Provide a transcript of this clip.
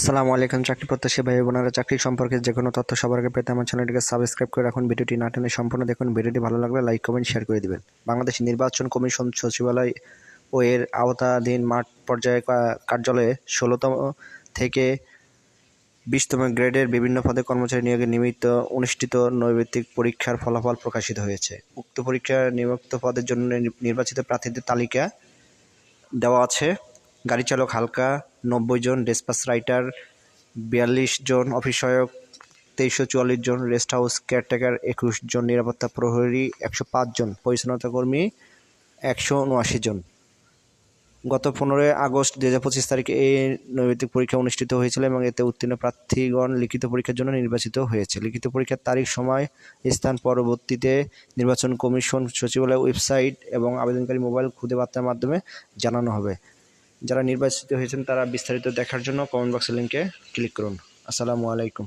আসসালামু আলাইকুম, চাকরি প্রত্যাশী ভাই বোনেরা। চাকরি সম্পর্কে যে কোনো তথ্য সবার আগে পেতে আমার চ্যানেলটিকে সাবস্ক্রাইব করে রাখুন। ভিডিওটি না টেনে সম্পূর্ণ দেখুন। ভিডিওটি ভালো লাগলে লাইক কমেন্ট শেয়ার করে দিবেন। বাংলাদেশ নির্বাচন কমিশন সচিবালয় ও এর আওতাধীন মাঠ পর্যায়ে কার্যালয়ে ষোলোতম থেকে বিশতম গ্রেডের বিভিন্ন পদে কর্মচারী নিয়োগের নিমিত্ত অনুষ্ঠিত নৈমিত্তিক পরীক্ষার ফলাফল প্রকাশিত হয়েছে। উক্ত পরীক্ষার নিযুক্ত পদের জন্য নির্বাচিত প্রার্থীদের তালিকা দেওয়া আছে। গাড়ি চালক হালকা, নব্বই জন ডেসপাস রাইটার, বিয়াল্লিশ জন অফিস সহায়ক তেইশশো চুয়াল্লিশ জন রেস্ট হাউস কেয়ারটেকার, একুশ জন নিরাপত্তা প্রহরী, একশো পাঁচ জন পরিচ্ছন্নতা কর্মী, একশো উনআশি জন। গত পনেরোই আগস্ট দু হাজার পঁচিশ তারিখে এই নৈতিক পরীক্ষা অনুষ্ঠিত হয়েছিল এবং এতে উত্তীর্ণ প্রার্থীগণ লিখিত পরীক্ষার জন্য নির্বাচিত হয়েছে। লিখিত পরীক্ষার তারিখ, সময়, স্থান পরবর্তীতে নির্বাচন কমিশন সচিবালয় ওয়েবসাইট এবং আবেদনকারী মোবাইল খুদে বার্তার মাধ্যমে জানানো হবে। যারা নির্বাচিত হয়েছেন তারা বিস্তারিত দেখার জন্য কমেন্ট বক্সের লিঙ্কে ক্লিক করুন। আসসালামু আলাইকুম।